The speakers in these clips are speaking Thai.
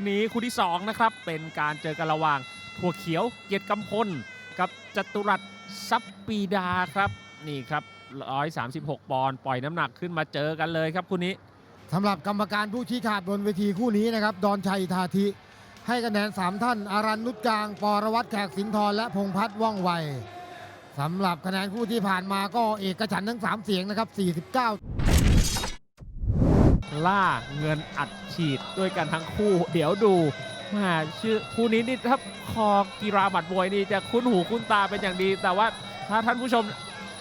นี้คู่ที่ 2 นะครับ เป็นการเจอกันระหว่างถั่วเขียวเกียรติกำพล กับจตุรัสซับปีดาครับ นี่ครับ 136 ปอนด์ปล่อยน้ำหนักขึ้นมาเจอกันเลยครับคู่นี้สำหรับกรรมการผู้ชี้ขาดบนเวทีคู่นี้นะครับ ดอนชัยทาธิ ให้คะแนน 3 ท่าน อารันนุชกลาง ปรวัตแขกสินทรและพงพัฒน์ว่องไวสำหรับคะแนนคู่ที่ผ่านมาก็เอกฉันท์ทั้ง 3 เสียงนะครับ 49 ล่าเงินอัดฉีดด้วยกันทั้งคู่ เดี๋ยวดูมาชื่อคู่นี้นี่ถ้าคอกีฬาหมัดมวยนี่จะคุ้นหูคุ้นตาเป็นอย่างดี แต่ว่าถ้าท่านผู้ชม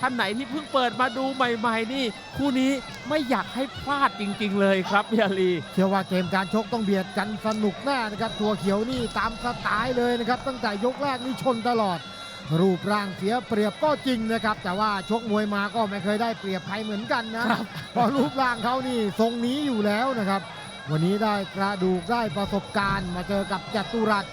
ท่านไหนที่เพิ่งเปิดมาดูใหม่ ๆ นี่ คู่นี้ไม่อยากให้พลาดจริง ๆ เลยครับพี่อาลีเชื่อว่าเกมการชกต้องเบียดกันสนุกแน่นะครับ ตัวเขียวนี่ตามสไตล์เลยนะครับ ตั้งแต่ยกแรกนี่ชนตลอด รูปร่างเสียเปรียบก็จริงนะครับ แต่ว่าชกมวยมาก็ไม่เคยได้เปรียบใครเหมือนกันนะเพราะรูปร่างเขานี่ทรงนี้อยู่แล้วนะครับ วันนี้ได้กระดูกได้ประสบการณ์มาเจอกับจัตุรัส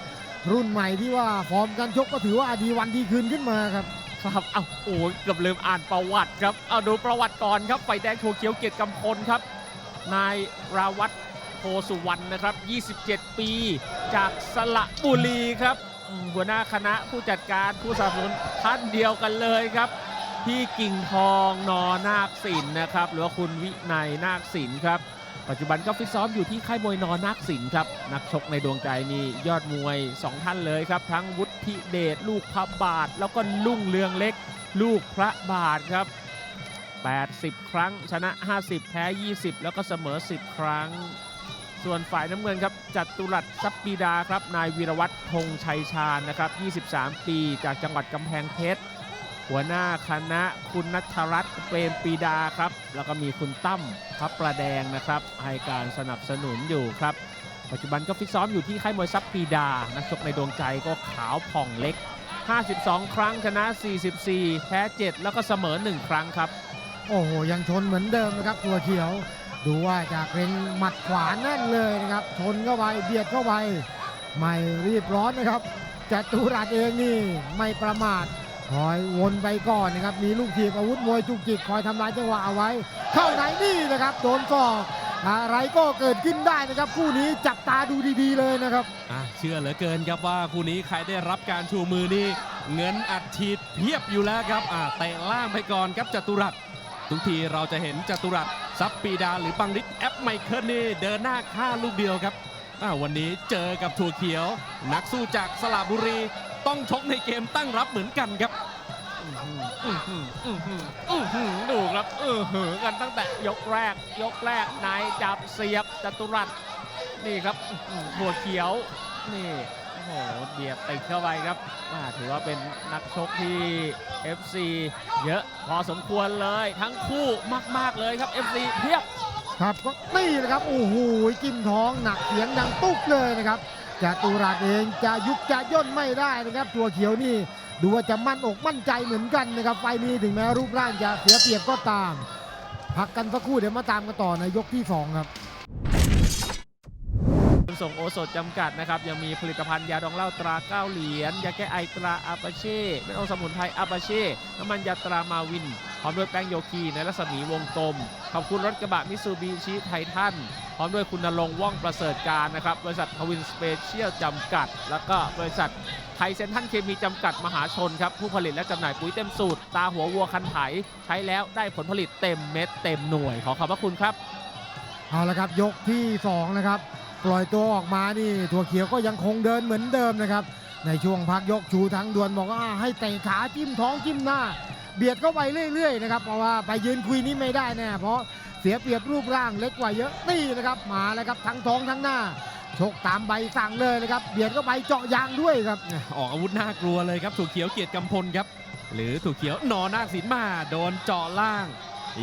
รุ่นใหม่ที่ว่าฟอร์มการชกก็ถือว่าดีวันดีคืนขึ้นมาครับครับเอาโอ้ยเกือบลืมอ่านประวัติครับเอาดูประวัติก่อนครับไฟแดงถั่วเขียวเกียรติกำพลครับ นายราวัตรโพสุวรรณนะครับ 27 ปี จากสระบุรีครับอืม หัวหน้าคณะผู้จัดการผู้สนับสนุนท่านเดียวกันเลยครับ พี่กิ่งทองนอนาคศิลป์นะครับ หรือว่าคุณวินัยนาคศิลป์ครับ ปัจจุบันก็ฟิตซ้อมอยู่ที่ค่ายมวยนอนาคศิลป์ครับ นักชกในดวงใจนี่ยอดมวย 2 ท่านเลยครับ ทั้งวุฒิเดชลูกพระบาท แล้วก็ลุ่งเรืองเล็ก ลูกพระบาทครับ 80 ครั้ง ชนะ 50 แพ้ 20 แล้วก็เสมอ 10 ครั้ง ส่วนฝ่ายน้ำเงินครับจัตุรัสซับปีดาครับนายวีรวัตรธงชัยชาญนะครับ 23 ปีจากจังหวัดกำแพงเพชรหัวหน้าคณะคุณนัทรัตน์เปรมปีดาครับ แล้วก็มีคุณตั้มพระประแดงนะครับ ให้การสนับสนุนอยู่ครับ ปัจจุบันก็ฟิตซ้อมอยู่ที่ค่ายมวยซับปีดา นักชกในดวงใจก็ขาวผ่องเล็ก 52 ครั้งชนะ 44 แพ้ 7 แล้วก็เสมอ 1 ครั้งครับ โอ้โห ยังชนเหมือนเดิมนะครับ ตัวเขียว ดูว่าจากเร่งหมัดขวาแน่นเลยนะครับชนเข้าไปเบียดเข้าไปไม่รีบร้อนนะครับจัตุรัสเองนี่ไม่ประมาทคอยวนไปก่อนนะครับ มีลูกถีบอาวุธมวยจุกจิกคอยทำลายจังหวะเอาไว้ เข้าไหนนี่นะครับ โดนศอกอะไรก็เกิดขึ้นได้นะครับ คู่นี้จับตาดูดีๆเลยนะครับเชื่อเหลือเกินครับว่าคู่นี้ใครได้รับการชูมือนี่เงินอัดฉีดเพียบอยู่แล้วครับเตะล่างไปก่อนครับจัตุรัส ทุกทีเราจะเห็นจตุรัสซับปีดาหรือบังริดแอปไมเคิลนี่เดินหน้าฆ่าลูกเดียวครับวันนี้เจอกับถั่วเขียว นักสู้จากสระบุรี ต้องชกในเกมตั้งรับเหมือนกันครับดูครับอื้อหือกันตั้งแต่ยกแรก ยกแรกนายจับเสียบจตุรัสนี่ครับอื้อหือหัวเขียวนี่ โอ้โหเบียดติดเข้าไปครับอ่าถือว่าเป็นนักชกที่ FC เยอะพอสมควรเลยทั้งคู่มาก ๆ เลยครับ FC เพียบครับก็นี่แหละครับโอ้โหจิ้มท้องหนักเสียงดังตุ๊กเลยนะครับจตุรัสเองจะยุบจะย่นไม่ได้นะครับ ตัวเขียวนี่ดูว่าจะมั่นอกมั่นใจเหมือนกันนะครับ ไฟนี้ถึงแม้รูปร่างจะเสียเปรียบก็ตาม พักกันสักครู่เดี๋ยวมาตามกันต่อในยกที่ 2 ครับ ส่งโอสถจำกัดนะครับ ยังมีผลิตภัณฑ์ยาดองเหล้าตราเก้าเหรียญยาแก้ไอตราอาปาเช่เม็ดโอสมุนไพรอาปาเช่น้ำมันยาตรามาวินพร้อมด้วยแป้งโยคีในรัศมีวงกลม ขอบคุณรถกระบะมิซูบิชิไททันพร้อมด้วยคุณนรงค์ว่องประเสริฐการนะครับบริษัททวินสเปเชียลจำกัด แล้วก็บริษัทไทยเซนทันเคมีจำกัดมหาชนครับ ผู้ผลิตและจำหน่ายปุ๋ยเต็มสูตร ตาหัววัวคันไถ ใช้แล้วได้ผลผลิตเต็มเม็ดเต็มหน่วย ขอขอบพระคุณครับ เอาละครับยกที่ 2 นะครับ ปล่อยตัวออกมานี่ถั่วเขียวก็ยังคงเดินเหมือนเดิมนะครับ ในช่วงพักยกชูทั้งดวนบอกว่าให้เตะขาจิ้มท้องจิ้มหน้า เบียดเข้าไปเรื่อยๆนะครับเพราะว่าไปยืนคุยนี่ไม่ได้แน่เพราะเสียเปรียบรูปร่างเล็กกว่าเยอะนี่นะครับมาแล้วครับทั้งท้องทั้งหน้าชกตามใบสั่งเลยนะครับเบียดเข้าไปเจาะยางด้วยครับออกอาวุธน่ากลัวเลยครับถั่วเขียวเกียรติกำพลครับ หรือถั่วเขียวหนอนาคศิลป์มาโดนเจาะล่าง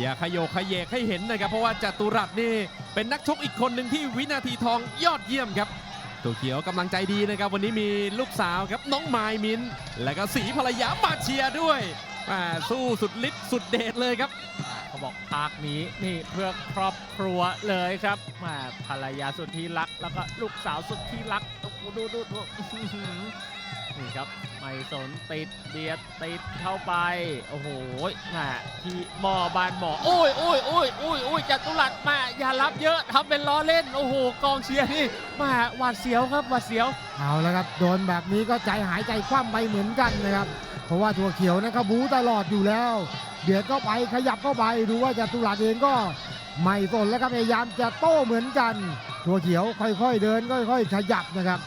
อย่าขยโยขยเยกให้เห็นนะครับ เพราะว่าจตุรัสนี่เป็นนักชกอีกคนหนึ่งที่วินาทีทองยอดเยี่ยมครับถั่วเขียวกำลังใจดีนะครับ วันนี้มีลูกสาวครับน้องไมายมินและก็สีภรรยามาเชียร์ด้วยอ่าสู้สุดฤทธิ์สุดเดชเลยครับเขาบอกภาคนี้นี่เพื่อครอบครัวเลยครับมาภรรยาสุดที่รัก แล้วก็ลูกสาวสุดที่รักดูดูดู นี่ครับไม่สนติดเบียดติดเข้าไป โอ้โหแหมที่หมอบานหมอโอ้ยโอ้ยโอ้ยโอ้ยโอ้ยจัตุรัสมาอย่ารับเยอะทำเป็นล้อเล่น โอ้โห กองเชียร์นี่มาหวาดเสียวครับหวาดเสียว เอาแล้วครับ โดนแบบนี้ก็ใจหายใจคว่ำไปเหมือนกันนะครับ เพราะว่าถั่วเขียวนะครับบูตลอดอยู่แล้ว เบียดเข้าไปขยับเข้าไปดูว่าจะตุลาเองก็ไม่สนแล้วครับพยายามจะโต้เหมือนกัน ถั่วเขียวค่อยๆเดินค่อย ๆ ขยับนะครับ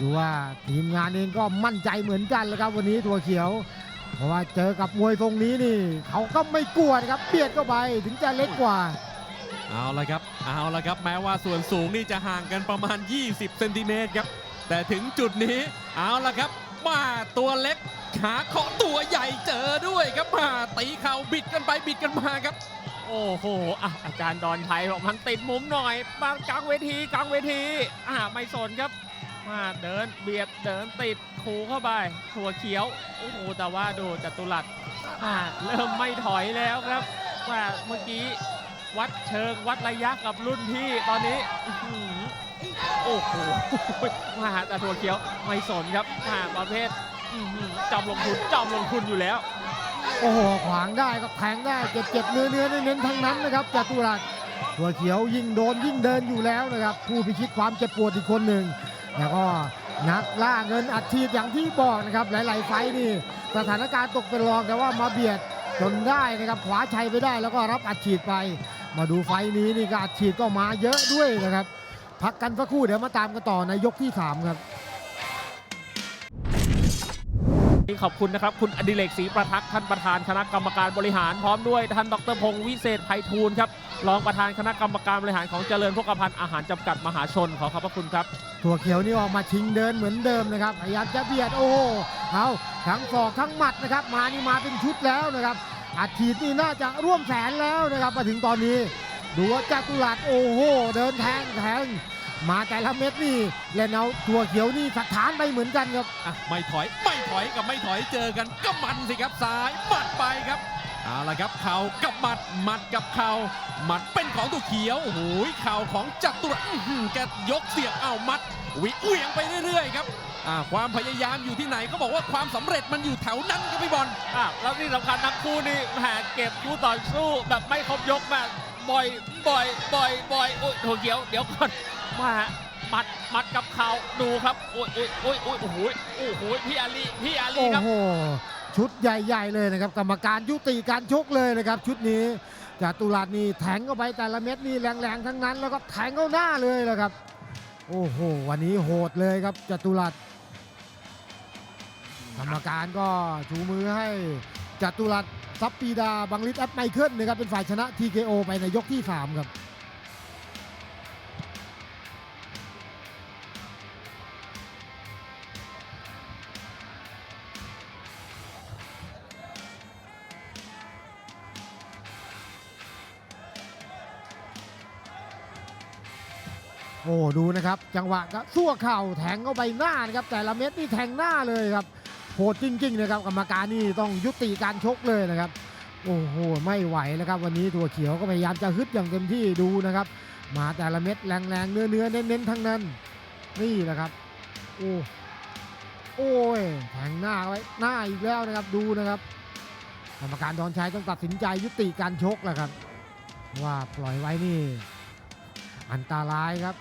ดูว่าทีมงานเองก็มั่นใจเหมือนกันแล้วครับวันนี้ถั่วเขียว เพราะว่าเจอกับมวยทรงนี้นี่ เขาก็ไม่กลัวนะครับเบียดเข้าไปถึงจะเล็กกว่า เอาละครับ เอาละครับ แม้ว่าส่วนสูงนี่จะห่างกันประมาณ 20 เซนติเมตรครับ แต่ถึงจุดนี้ เอาละครับ มาตัวเล็กขาเคาะตัวใหญ่เจอด้วยครับมาตีเข่าบิดกันไปบิดกันมาครับ โอ้โหอะอาจารย์ดอนไทยบอกมันติดมุมหน่อยมากลางเวทีกลางเวทีอ่าไม่สนครับ มาเดินเบียดเดินติดคูเข้าไปถั่วเขียวโอ้โหแต่ว่าดูจัตุรัสเริ่มไม่ถอยแล้วครับว่าเมื่อกี้วัดเชิงวัดระยะกับรุ่นพี่ตอนนี้โอ้โหมาแต่ถั่วเขียวไม่สนครับมาประเภทจอมลงทุนจอมลงทุนอยู่แล้ว โอ้โหขวางได้ก็แทงได้เจ็บเจ็บเนื้อเนื้อเน้นทั้งนั้นนะครับจตุรัสหัวเขียวยิ่งโดนยิ่งเดินอยู่แล้วนะครับ ผู้พิชิตความเจ็บปวดอีกคนหนึ่ง แล้วก็นักล่าเงินอัดฉีดอย่างที่บอกนะครับ หลาย ๆ ไฟนี่สถานการณ์ตกเป็นรองแต่ว่ามาเบียดจนได้นะครับขวาชัยไปได้แล้วก็รับอัดฉีดไป มาดูไฟนี้นี่ก็อัดฉีดก็มาเยอะด้วยนะครับ พักกันสักครู่เดี๋ยวมาตามกันต่อในยกที่สามครับ ขอบคุณนะครับ คุณอดิเรกศรีประทักษ์ท่านประธานคณะกรรมการบริหารพร้อมด้วยท่านดรพงศ์วิเศษไพฑูรย์ครับรองประธานคณะกรรมการบริหารของเจริญพกพันธ์อาหารจำกัดมหาชนขอขอบพระคุณครับถั่วเขียวนี่ออกมาชิงเดินเหมือนเดิมนะครับพยายามจะเบียดโอ้โหเอาทั้งศอกทั้งหมัดนะครับ มานี่มาเป็นชุดแล้วนะครับอัดฉีดนี่น่าจะร่วมแสนแล้วนะครับมาถึงตอนนี้ดูว่าจัตุรัสโอ้โห เดินแทงแทง มาแต่ละเม็ดนี่เล่นเอาถั่วเขียวนี่สถานไปเหมือนกันครับอะไม่ถอยไม่ถอยกับไม่ถอยเจอกันก็มันสิครับซ้ายหมัดไปครับเอาละครับเข่ากับหมัดหมัดกับเข่าหมัดเป็นของตัวเขียวโอ้โหเข่าของจัตุรัสอื้อหือแกยกเสียบเอาหมัดวิเหวี่ยงไปเรื่อยๆครับอ่าความพยายามอยู่ที่ไหนเขาบอกว่าความสำเร็จมันอยู่แถวนั้นครับพี่บอลอะแล้วที่สำคัญทั้งคู่นี่แหมเก็บคู่ต่อสู้แบบไม่ครบยกมาบ่อยบ่อยบ่อยบ่อยโอ้ยถั่วเขียวเดี๋ยวก่อน มามัดมัดกับเขาดูครับโอ้ยโอ้ยโอ้ยโอ้ยโอ้โหโอ้โหพี่อาลีพี่อาลีโอ้ครับโห ชุดใหญ่ ๆ เลยนะครับ กรรมการยุติการชกเลยนะครับ ชุดนี้จัตุรัสนี่แทงเข้าไปแต่ละเม็ดนี่แรงๆทั้งนั้น แล้วก็แทงเข้าหน้าเลยนะครับ โอ้โห วันนี้โหดเลยครับจัตุรัสกรรมการก็ชูมือให้จัตุรัสซับปีดาบังลิศแอปไมเคิลนะครับเป็นฝ่ายชนะ TKO ไปในยกที่ 3 ครับ โอ้ดูนะครับ จังหวะก็สู้เข่าแทงเข้าไปหน้านะครับ แต่ละเม็ดนี่แทงหน้าเลยครับโหดจริงๆนะครับกรรมการนี่ต้องยุติการชกเลยนะครับ โอ้โหไม่ไหวแล้วครับ วันนี้ถั่วเขียวก็พยายามจะฮึดอย่างเต็มที่ดูนะครับ มาแต่ละเม็ดแรงๆเนื้อเนื้อๆเน้นๆทั้งนั้น นี่แหละครับโอ้โอ้ยแทงหน้าไว้หน้าอีกแล้วนะครับดูนะครับกรรมการดอนชัยต้องตัดสินใจยุติการชกแล้วครับ ว่าปล่อยไว้นี่ อันตรายครับ